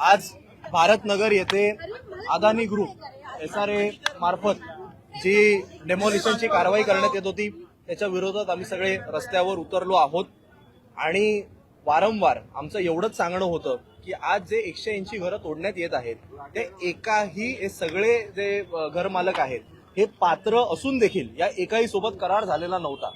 आज भारतनगर येथे Adani group S R A मार्फत जी डेमॉलिशनची कारवाई करण्यात येत होती त्याच्या विरोधात आम्ही सगळे रस्त्यावर उतरलो आहोत. आणि वारंवार आमचं एवढंच सांगणं होतं की आज जे एकशे ऐंशी घरं तोडण्यात येत आहेत ते एकाही हे सगळे जे घरमालक आहेत हे पात्र असून देखील या एकाही सोबत करार झालेला नव्हता.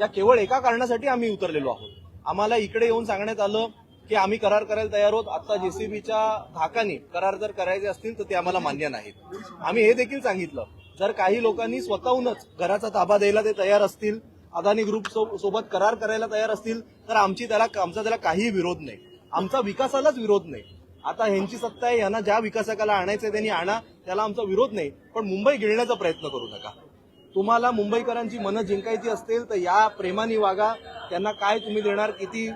या केवळ एका कारणासाठी आम्ही उतरलेलो आहोत. आम्हाला इकडे येऊन सांगण्यात आलं की आम्ही करार करायला तयार आहोत. आता जेसीबीच्या धाकाने करार जर करायचे असतील तर ते आम्हाला मान्य नाहीत. आम्ही हे देखील सांगितलं. जर काही लोकांनी स्वतःहूनच घराचा ताबा द्यायला ते तयार असतील अदानी ग्रुप सो- सोबत करार करायला तयार असतील तर आमची त्याला आमचा त्याला काहीही विरोध नाही. आमचा विकासालाच विरोध नाही. आता ह्यांची सत्ता आहे यांना ज्या विकासकाला आहे त्यांनी आणा त्याला आमचा विरोध नाही. पण मुंबई गिळण्याचा प्रयत्न करू नका. तुम्हाला मुंबईकरांची मनं जिंकायची असतील तर या प्रेमाने वागा. त्यांना काय तुम्ही देणार किती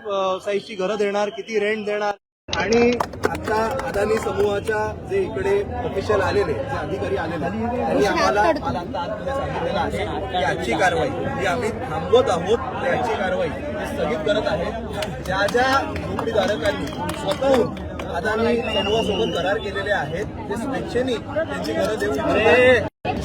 साईजची घरं देणार किती रेंट देणार? आणि आता अदानी समूहाच्या जे इकडे ऑफिशियल आलेले जे अधिकारी आलेले त्यांनी आम्हाला सांगितलेलं आहे की आजची कारवाई जी आम्ही थांबवत आहोत ती आजची कारवाई स्थगित करत आहेत ज्या ज्या झोपडीधारकांनी स्वतःहून अदानी समूहासोबत करार केलेले आहेत ते स्वेच्छेने त्यांची घरं देऊ.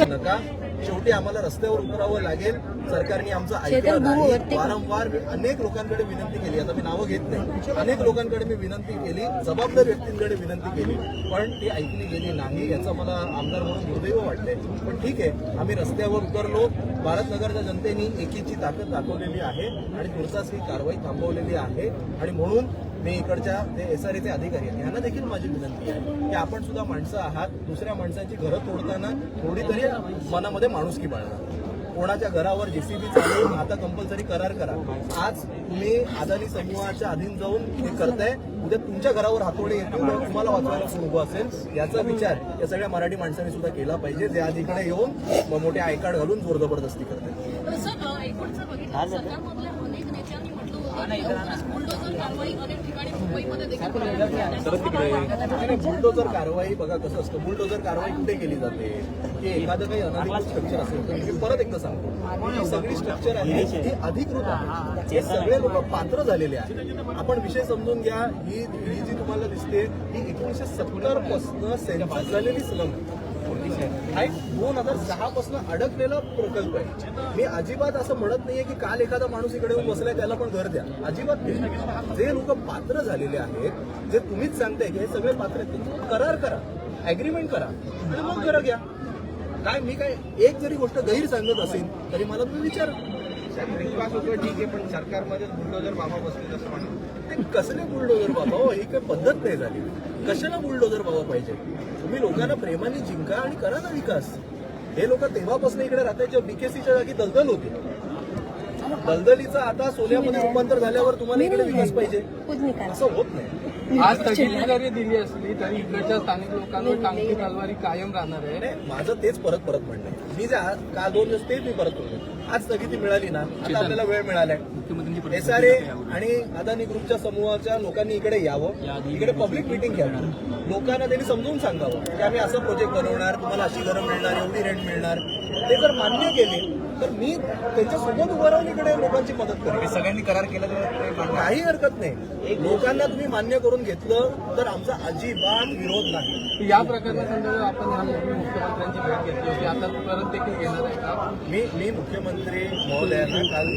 नका. शेवटी आम्हाला रस्त्यावर उतरावं लागेल. सरकारने आमचं ऐकलं नाही. वारंवार मी अनेक लोकांकडे विनंती केली. आता मी नावं घेत नाही. अनेक लोकांकडे मी विनंती केली. जबाबदार व्यक्तींकडे विनंती केली. पण ती ऐकली गेली नाही याचं मला आमदार म्हणून दुर्दैव वाटते पण ठीक आहे. आम्ही रस्त्यावर उतरलो. भारतनगरच्या जनतेने एकीची ताकद दाखवलेली आहे आणि तुर्तास ही कारवाई थांबवलेली आहे. आणि म्हणून मी इकडच्या ते एस आर एचे अधिकारी आहेत यांना देखील माझी विनंती आहे की आपण सुद्धा माणसं आहात दुसऱ्या माणसांची घरं तोडताना थोडी तरी मनामध्ये माणुसकी बाळगा. कोणाच्या घरावर जेसीबी चालवून आता कंपल्सरी करार करा. आज तुम्ही अदानी समूहाच्या अधीन जाऊन हे करताय. उद्या तुमच्या घरावर हातोडे येतील तुम्हाला वाचवायला कोण उभं असेल? याचा विचार या सगळ्या मराठी माणसांनी सुद्धा केला पाहिजे. जे आज इकडे येऊन मोठे आयकार्ड घालून जोर जबरदस्ती करतात बुलडोजर कारवाई बघा कसं असतं. बुलडोजर कारवाई कुठे केली जाते? की एखादं काही अनधिकृत स्ट्रक्चर असेल तर मी परत एकदा सांगतो. ही सगळी स्ट्रक्चर आहे ही अधिकृत आहे. हे सगळे लोक पात्र झालेले आहेत. आपण विषय समजून घ्या. ही ही जी तुम्हाला दिसते ही एकोणीशे सत्तरपासून सेन्सस झालेली स्लम आहे हा एक दोन हजार सहा पासून अडकलेला प्रकल्प आहे. मी अजिबात असं म्हणत नाहीये की काल एखादा माणूस इकडे येऊन बसलाय त्याला पण घर द्या. अजिबात नाही. जे लोक पात्र झालेले आहेत जे तुम्हीच सांगताय की हे सगळे पात्र आहेत तुम्ही करार करा. अग्रीमेंट करा. आणि मग घरं घ्या. काय मी काय एक जरी गोष्ट गैर सांगत असेल तरी मला तुम्ही विचार. विश्वास होतो ठीक आहे पण सरकारमध्ये बुलडोजर बाबा बसतील असं म्हणतात ते कसले बुलडोजर बाबा हो? ही काही पद्धत नाही झाली. कशाला बुलडोजर बाबा पाहिजे? तुम्ही लोकांना प्रेमाने जिंका आणि करा ना विकास. हे लोक तेव्हापासून इकडे राहतात जेव्हा बीकेसीच्या जागी दलदल होती. दलदलीचं आता सोन्यामध्ये रूपांतर झाल्यावर तुम्हाला इकडे विकास पाहिजे. असं होत नाही. आज जरी दिली असली तरी इकडच्या स्थानिक लोकांवर टांगती तलवारी कायम राहणार आहे. माझं तेच परत परत म्हणणं आहे. मी जे आज का दोन दिवस तेच मी परत म्हणतो आज स्थगिती मिळाली ना आता आपल्याला वेळ मिळालाय. एस आर ए आणि अदानी ग्रुपच्या समूहाच्या लोकांनी इकडे यावं इकडे पब्लिक मिटिंग घ्यावी लोकांना त्यांनी समजून सांगावं की आम्ही असं प्रोजेक्ट बनवणार तुम्हाला अशी घरं मिळणार एवढी रेंट मिळणार. ते जर मान्य केले तर मी त्यांच्यासोबत उभं राहून इकडे लोकांची मदत करेन. सगळ्यांनी करार केला तर काही हरकत नाही. लोकांना तुम्ही मान्य करून घेतलं तर आमचा अजिबात विरोध नाही. या प्रकरणासंदर्भात आपण मुख्यमंत्र्यांची भेट घेतली होती. आता परत देखील घेणार आहे का? मी मी मुख्यमंत्री महोदयांना काल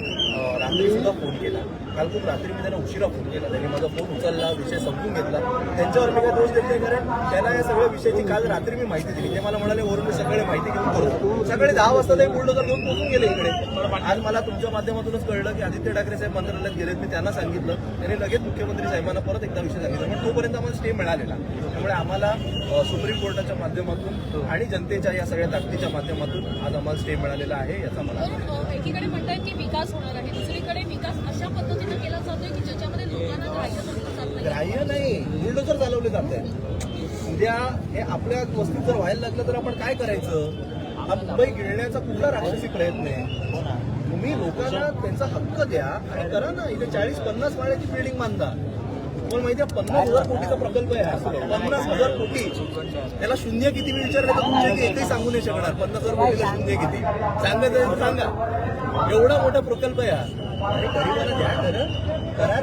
रात्री सुद्धा फोन केला. काल खूप रात्री मी त्यांना उशिरा फोन केला. त्यांनी माझा फोन उचलला विषय समजून घेतला. त्यांच्यावर मी काय दोष देत नाही कारण त्यांना या सगळ्या विषयाची काल रात्री मी माहिती दिली. ते मला म्हणाले वरून मी सगळे माहिती घेऊन करतो सकाळी दहा वाजता ते बुलडोजर घेऊन पोहोचून गेले इकडे. आज मला तुमच्या माध्यमातूनच कळलं की आदित्य ठाकरे साहेब मंत्रालयात गेलेत. मी त्यांना सांगितलं. त्यांनी लगेच मुख्यमंत्री साहेबांना परत एकदा विषय सांगितला. पण तोपर्यंत आम्हाला स्टे मिळालेला. त्यामुळे आम्हाला सुप्रीम कोर्टाच्या माध्यमातून आणि जनतेच्या या सगळ्या ताकदीच्या माध्यमातून आज आम्हाला स्टे मिळालेला आहे याचा मला हो, हो. एकीकडे म्हणतात की विकास होणार आहे. दुसरीकडे विकास अशा पद्धतीने केला जातोय की ज्याच्यामध्ये लोकांना ग्राह्य धरलं जात नाही. ग्राह्य नाही बुलडोजर चालवले जात आहे उद्या हे आपल्या वस्तीत जर व्हायला लागलं तर आपण काय करायचं? हा मुंबई गिळण्याचा कुठला राक्षसी प्रयत्न आहे? तुम्ही लोकांना त्यांचा हक्क द्या आणि करा ना इथे चाळीस पन्नास माळ्याची बिल्डिंग बांधा. तुम्हाला माहिती आहे पन्नास हजार कोटीचा प्रकल्प आहे हा. पन्नास हजार कोटी. त्याला शून्य किती मी विचारलं तर तुमच्या की एकही सांगू नाही शकणार. पन्नास हजार कोटीला शून्य किती? तर सांगा. एवढा मोठा प्रकल्प आहे हा. करार